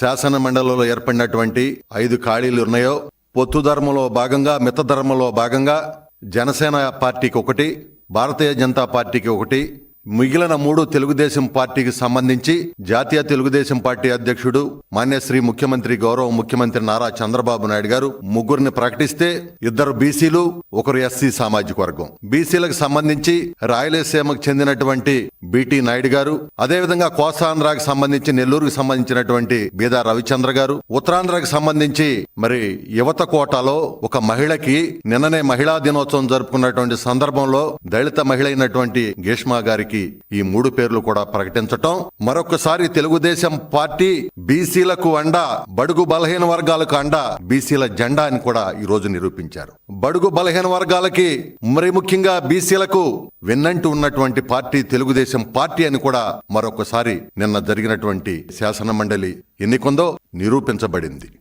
శాసన మండలిలో ఏర్పడినటువంటి ఐదు ఖాళీలు ఉన్నాయో పొత్తు ధర్మంలో భాగంగా మిత ధర్మంలో భాగంగా జనసేన పార్టీకి ఒకటి భారతీయ జనతా పార్టీకి ఒకటి మిగిలిన మూడు తెలుగుదేశం పార్టీకి సంబంధించి జాతీయ తెలుగుదేశం పార్టీ అధ్యక్షుడు మాన్యశ్రీ ముఖ్యమంత్రి గౌరవ ముఖ్యమంత్రి నారా చంద్రబాబు నాయుడు గారు ముగ్గురిని ప్రకటిస్తే ఇద్దరు బీసీలు ఒకరు ఎస్సీ సామాజిక వర్గం. బీసీలకు సంబంధించి రాయలసీమకు చెందినటువంటి బిటి నాయుడు గారు అదేవిధంగా కోస్తాంధ్రాకి సంబంధించి నెల్లూరుకు సంబంధించినటువంటి బీదా రవిచంద్ర గారు ఉత్తరాంధ్రకు సంబంధించి మరి యువత కోటాలో ఒక మహిళకి నిన్ననే మహిళా దినోత్సవం జరుపుకున్నటువంటి సందర్భంలో దళిత మహిళ అయినటువంటి గేష్మా గారికి ఈ మూడు పేర్లు కూడా ప్రకటించటం. మరొకసారి తెలుగుదేశం పార్టీ బీసీలకు అండ బడుగు బలహీన వర్గాలకు అండ బీసీల జెండా అని కూడా ఈ రోజు నిరూపించారు. బడుగు బలహీన వర్గాలకి మరి ముఖ్యంగా బీసీలకు వెన్నంటూ ఉన్నటువంటి పార్టీ తెలుగుదేశం పార్టీ అని కూడా మరొకసారి నిన్న జరిగినటువంటి శాసన మండలి ఎన్నికందో నిరూపించబడింది.